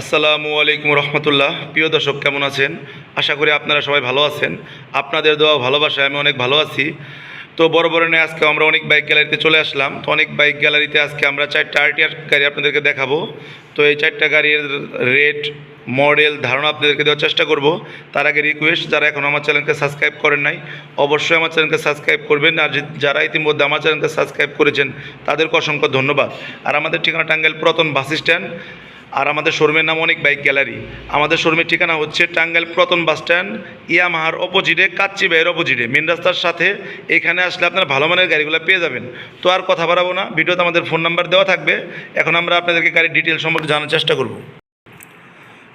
আসসালামু আলাইকুম রহমতুল্লাহ। প্রিয় দর্শক, কেমন আছেন? আশা করি আপনারা সবাই ভালো আছেন। আপনাদের দেওয়া ভালোবাসায় আমি অনেক ভালো আছি। তো বড় বড় নিয়ে আজকে আমরা অনেক বাইক গ্যালারিতে চলে আসলাম। তো অনেক বাইক গ্যালারিতে আজকে আমরা চারটা আরটিআর গাড়ি আপনাদেরকে দেখাবো। তো এই চারটা গাড়ির রেট মডেল ধারণা আপনাদেরকে দেওয়ার চেষ্টা করব। তার আগে রিকোয়েস্ট যারা এখন আমার চ্যানেলকে সাবস্ক্রাইব করেন নাই, অবশ্যই আমার চ্যানেলকে সাবস্ক্রাইব করবেন। আর যারা ইতিমধ্যে আমার চ্যানেলকে সাবস্ক্রাইব করেছেন, তাদেরকে অসংখ্য ধন্যবাদ। আর আমাদের ঠিকানা টাঙ্গাইল প্রতন বাস স্ট্যান্ড। আর আমাদের শোরুমের নাম অনেক বাইক গ্যালারি। আমাদের শোরুমের ঠিকানা হচ্ছে টাঙ্গাইল প্রতন বাস স্ট্যান্ড, ইয়ামাহার অপোজিটে, কাচ্চি বাইয়ের অপোজিটে। মেন রাস্তার সাথে এখানে আসলে আপনারা ভালো মানের গাড়িগুলো পেয়ে যাবেন। তো আর কথা বাড়াবো না, ভিডিওতে আমাদের ফোন নাম্বার দেওয়া থাকবে। এখন আমরা আপনাদেরকে গাড়ির ডিটেল সম্পর্কে জানার চেষ্টা করব।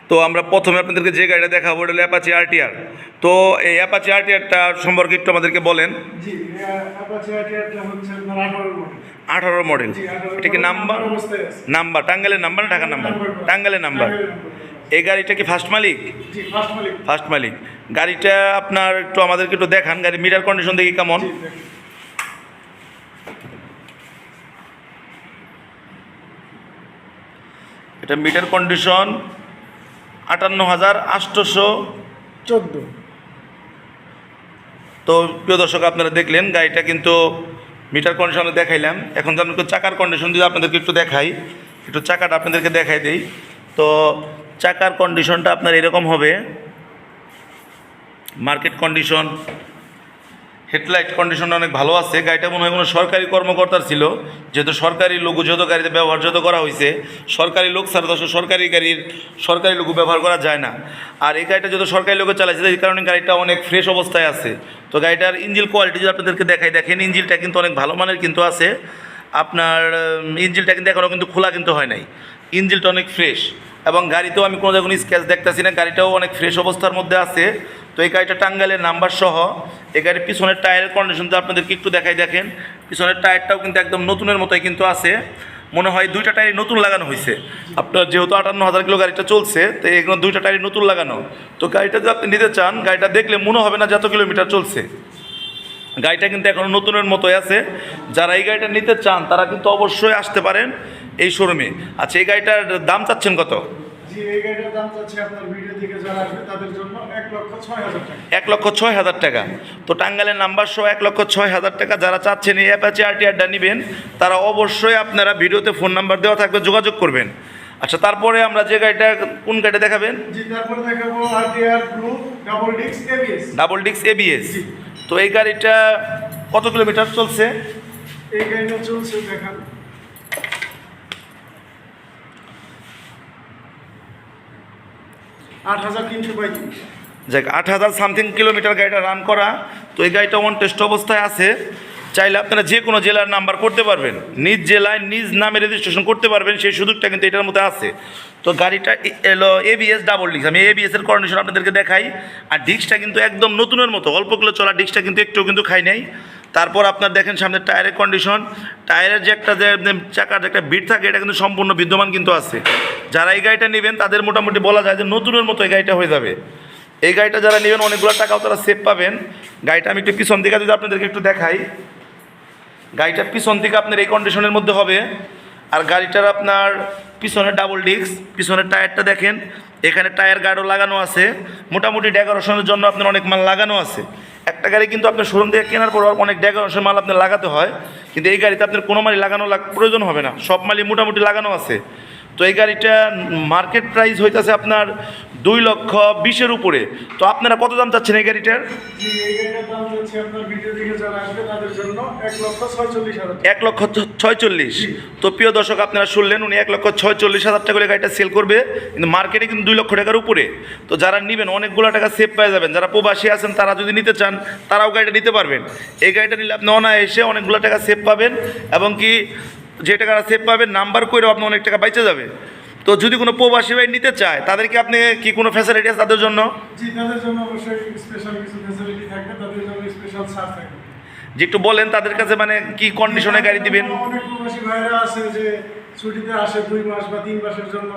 তো আমরা প্রথমে আপনাদেরকে যে গাড়িটা দেখাবো ওটা হলো অ্যাপাচি আরটিআর তো এই অ্যাপাচি আরটিআরটা সম্পর্কে একটু আমাদেরকে বলেন। আঠারো মডেল। এটা কি নাম্বার? নাম্বার টাঙ্গাইলের নাম্বার না ঢাকার নাম্বার? টাঙ্গালের নাম্বার। এই গাড়িটা কি ফার্স্ট মালিক? ফার্স্ট মালিক। গাড়িটা আপনার একটু আমাদেরকে একটু দেখান গাড়ি মিটার কন্ডিশন দেখি কেমন। এটা মিটার কন্ডিশন আটান্ন হাজার আটশোশো চোদ্দ। তো প্রিয় দর্শক আপনারা দেখলেন গাড়িটা কিন্তু মিটার কন্ডিশনে দেখাইলাম। এখন একটু চাকার কন্ডিশন যদি আপনাদেরকে একটু দেখাই, একটু চাকাটা আপনাদেরকে দেখাই দিই। তো চাকার কন্ডিশনটা আপনার এরকম হবে। মার্কেট কন্ডিশন হেডলাইট কন্ডিশনটা অনেক ভালো আছে। গাড়িটা মনে হয় কোনো সরকারি কর্মকর্তার ছিল। যেহেতু সরকারি লোগো যত গাড়িতে ব্যবহার যত করা হয়েছে সরকারি লোক ছাড়া তো সরকারি গাড়ির, সরকারি লোগো ব্যবহার করা যায় না। আর এই গাড়িটা যত সরকারি লোগো চালাইছে, এই কারণে গাড়িটা অনেক ফ্রেশ অবস্থায় আছে। তো গাড়িটার ইঞ্জিল কোয়ালিটি যদি আপনাদেরকে দেখাই, দেখেন ইঞ্জিলটা কিন্তু অনেক ভালো মানের কিন্তু আছে। আপনার ইঞ্জিলটা কিন্তু এখনও কিন্তু খোলা কিন্তু হয় নাই। ইঞ্জিলটা অনেক ফ্রেশ এবং গাড়িতেও আমি কোনো কোনো স্ক্যাচ দেখতেছি না, গাড়িটাও অনেক ফ্রেশ অবস্থার মধ্যে আছে। তো এই গাড়িটা টাঙ্গাইলের নাম্বার সহ এই গাড়ির পিছনের টায়ারের কন্ডিশন তো আপনাদেরকে একটু দেখাই দেখেন। পিছনের টায়ারটাও কিন্তু একদম নতুনের মতোই কিন্তু আছে। মনে হয় দুইটা টায়ারই নতুন লাগানো হয়েছে। আপনার যেহেতু আটান্ন হাজার কিলো গাড়িটা চলছে, তো এগুলো দুইটা টায়ারই নতুন লাগানো। তো গাড়িটা যদি আপনি নিতে চান, গাড়িটা দেখলে মনে হবে না যত কিলোমিটার চলছে। গাড়িটা কিন্তু এখনও নতুনের মতোই আছে। যারা এই গাড়িটা নিতে চান, তারা কিন্তু অবশ্যই আসতে পারেন এই শোরুমে। আচ্ছা এই গাড়িটার দাম চাচ্ছেন কত? জি এই গাড়িটার দাম চাচ্ছে আপনার ভিডিও থেকে যারা আসবে তাদের জন্য এক লক্ষ ছয় হাজার টাকা। এক লক্ষ ছয় হাজার টাকা। তো টাঙ্গাইলের নাম্বার সহ এক লক্ষ ছয় হাজার টাকা যারা চাচ্ছেন এই অ্যাপাচি আরটিআরটা নেবেন তারা অবশ্যই আপনারা ভিডিওতে ফোন নাম্বার দেওয়া থাকবে যোগাযোগ করবেন। আচ্ছা তারপরে আমরা যে গাড়িটা কোন গাড়িটা দেখাবেন? জি তারপরে দেখাবো RTR blue double disc ABS double ডিক্স এবিএস তো এই গাড়িটা কত কিলোমিটার চলছে? এই গাড়িটা চলছে দেখান। আট হাজার তিনশো পঁয়ত্রিশ। যাক, আট হাজার সামথিং কিলোমিটার গাড়িটা রান করা। তো এই গাড়িটা অন টেস্ট অবস্থায় আছে। চাইলে আপনারা যে কোনো জেলার নাম্বার করতে পারবেন। নিজ জেলায় নিজ নামে রেজিস্ট্রেশন করতে পারবেন। সেই সুযোগটা কিন্তু এটার মধ্যে আছে। তো গাড়িটা এলো এবিএস ডাবল ডিস্ক আমি এবিএস এর কন্ডিশন আপনাদেরকে দেখাই। আর ডিস্কটা কিন্তু একদম নতুনের মতো। অল্প কিলো চলা ডিস্কটা কিন্তু একটু কিন্তু খাই নাই। তারপর আপনার দেখেন সামনে টায়ারের কন্ডিশন টায়ারের যে একটা যে চাকার যে একটা বিট থাকে, এটা কিন্তু সম্পূর্ণ বিদ্যমান কিন্তু আছে। যারা এই গাড়িটা নেবেন, তাদের মোটামুটি বলা যায় যে নতুনের মতো এই গাড়িটা হয়ে যাবে। এই গাড়িটা যারা নেবেন, অনেকগুলো টাকাও তারা সেভ পাবেন। গাড়িটা আমি একটু পিছন দিকে যদি আপনাদেরকে একটু দেখাই। গাড়িটার পিছন দিকে আপনার এই কন্ডিশনের মধ্যে হবে। আর গাড়িটার আপনার পিছনে ডাবল ডিস্ক পিছনের টায়ারটা দেখেন, এখানে টায়ার গার্ডও লাগানো আছে, মোটামুটি ডেকোরেশনের জন্য আপনার অনেক মাল লাগানো আছে। একটা গাড়ি কিন্তু আপনার শোরুম থেকে কেনার পর অনেক ডেকোরেশন মাল আপনার লাগাতে হয়, কিন্তু এই গাড়িতে আপনার কোনো মালই লাগানো লাগ- প্রয়োজন হবে না, সব মালই মোটামুটি লাগানো আছে। তো এই গাড়িটা মার্কেট প্রাইস হইতেছে আপনার দুই লক্ষ বিশের উপরে। তো আপনারা কত দাম চাচ্ছেন এই গাড়িটার? এক লক্ষ ছয়চল্লিশ তো প্রিয় দর্শক আপনারা শুনলেন উনি এক লক্ষ ছয়চল্লিশ হাজার টাকা করে গাড়িটা সেল করবে। কিন্তু মার্কেটে কিন্তু দুই লক্ষ টাকার উপরে। তো যারা নেবেন অনেকগুলো টাকা সেভ পেয়ে যাবেন। যারা প্রবাসী আছেন তারা যদি নিতে চান তারাও গাড়িটা নিতে পারবেন। এই গাড়িটা নিলে আপনি অনায়াসে অনেকগুলো টাকা সেভ পাবেন। এবং কি যে টাকাটা সেভ পাবেন নাম্বার করেও আপনি অনেক টাকা বাইচে যাবে। তো যদি কোনো প্রবাসী ভাই নিতে চায় তাদেরকে আপনি কি কোনো ফ্যাসিলিটি আছে তাদের জন্য? জি তাদের জন্য অবশ্যই স্পেশাল কিছু ফ্যাসিলিটি থাকবে তাদের জন্য স্পেশাল ছাড় থাকবে। যে একটু বলেন তাদের কাছে মানে কি কন্ডিশনে গাড়ি দিবেন? অনেক প্রবাসী ভাইরা আছে যে ছুটিতে আসে দুই মাস বা তিন মাসের জন্য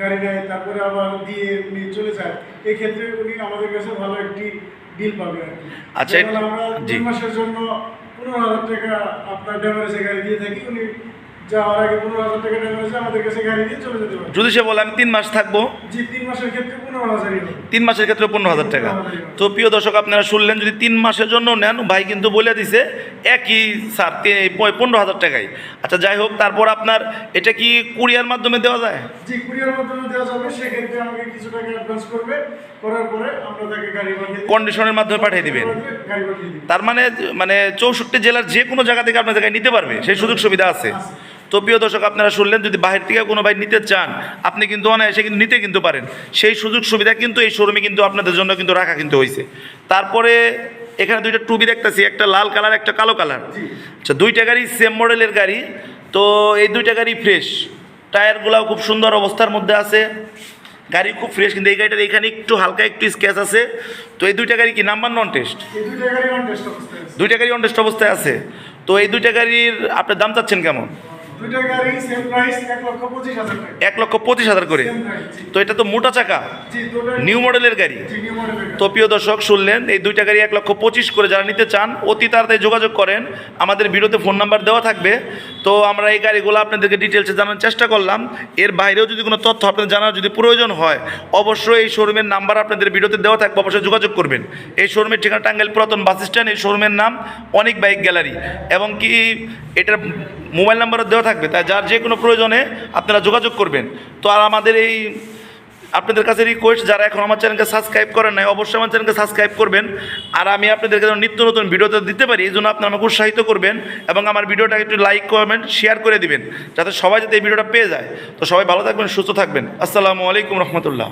গাড়ি নেয় তারপরে আবার দিয়ে নিয়ে চলে যায়। এই ক্ষেত্রে উনি আমাদের কাছে ভালো একটি ডিল পাবে আচ্ছা, আমরা। দুই মাসের জন্য পনেরো হাজার টাকা আপনার ড্যামারেজে গাড়ি দিয়ে থাকি উনি যাওয়ার আগে পনেরো হাজার টাকা ড্যামেজ আমাদের কাছে গাড়ি দিয়ে চলে যেতে পারে। যদি সে বলে আমি তিন মাস থাকব। জি তিন মাসের ক্ষেত্রে পনেরো হাজারই তিন মাসের ক্ষেত্রে পনেরো হাজার টাকা। তো প্রিয় দর্শক আপনারা শুনলেন যদি তিন মাসের জন্য নেন ভাই কিন্তু বলে দিছে একই স্যার পনেরো হাজার টাকাই। আচ্ছা যাই হোক তারপর আপনার এটা কি কুরিয়ার মাধ্যমে দেওয়া যায়? জি কুরিয়ার মাধ্যমে দেওয়া যাবে। সেক্ষেত্রে আমাকে কিছু টাকা অ্যাডভান্স করবে। করার পরে আমরা তাকে গাড়ি পাঠিয়ে কন্ডিশনের মাধ্যমে পাঠিয়ে দিবেন। তার মানে মানে চৌষট্টি জেলার যে কোনো জায়গা থেকে আপনার জায়গায় নিতে পারবে। সেই সুযোগ সুবিধা আছে। তো প্রিয় দর্শক আপনারা শুনলেন যদি বাহির থেকে কোনো ভাই নিতে চান আপনি কিন্তু অনায়াসে কিন্তু নিতে কিন্তু পারেন। সেই সুযোগ সুবিধা কিন্তু এই শোরুমে কিন্তু আপনাদের জন্য কিন্তু রাখা কিন্তু হয়েছে তারপরে এখানে দুইটা টুবি দেখতেছি একটা লাল কালার একটা কালো কালার। আচ্ছা দুইটা গাড়ি সেম মডেলের গাড়ি তো এই দুইটা গাড়ি ফ্রেশ টায়ারগুলাও খুব সুন্দর অবস্থার মধ্যে আছে। গাড়ি খুব ফ্রেশ কিন্তু এই গাড়িটার এখানে একটু হালকা একটু স্ক্যাচ আছে। তো এই দুইটা গাড়ি কি নাম্বার নন টেস্ট দুইটা গাড়ি অন টেস্ট অবস্থায় আছে। তো এই দুইটা গাড়ির আপনার দাম চাচ্ছেন কেমন? দুইটা গাড়ি সেম প্রাইস এক লক্ষ পঁচিশ হাজার টাকা লক্ষ হাজার করে। তো এটা তো মোটা চাকা। নিউ মডেলের গাড়ি। তো প্রিয় দর্শক শুনলেন এই দুইটা গাড়ি এক লক্ষ পঁচিশ করে যারা নিতে চান অতি তাড়াতাড়ি যোগাযোগ করেন। আমাদের ভিডিওতে ফোন নাম্বার দেওয়া থাকবে। তো আমরা এই গাড়িগুলো আপনাদেরকে ডিটেলসে জানার চেষ্টা করলাম। এর বাইরেও যদি কোনো তথ্য আপনাদের জানার যদি প্রয়োজন হয় অবশ্যই এই শোরুমের নাম্বার আপনাদের ভিডিওতে দেওয়া থাকবে অবশ্যই যোগাযোগ করবেন। এই শোরুমের ঠিকানা টাঙ্গাইল পুরাতন বাস স্ট্যান্ড এই শোরুমের নাম অনেক বাইক গ্যালারি। এবং কি এটার মোবাইল নাম্বারও দেওয়া থাকবে তাই যার যে কোনো প্রয়োজনে আপনারা যোগাযোগ করবেন। তো আর আমাদের এই আপনাদের কাছে রিকোয়েস্ট যারা এখন আমার চ্যানেলকে সাবস্ক্রাইব করেন নাই, অবশ্যই আমার চ্যানেলকে সাবস্ক্রাইব করবেন। আর আমি আপনাদেরকে যেন নিত্য নতুন ভিডিওতে দিতে পারি, এই জন্য আপনারা আমাকে উৎসাহিত করবেন এবং আমার ভিডিওটাকে একটু লাইক কমেন্ট শেয়ার করে দিবেন, যাতে সবাই যাতে এই ভিডিওটা পেয়ে যায়। তো সবাই ভালো থাকবেন, সুস্থ থাকবেন। আসসালামু আলাইকুম রহমতুল্লাহ।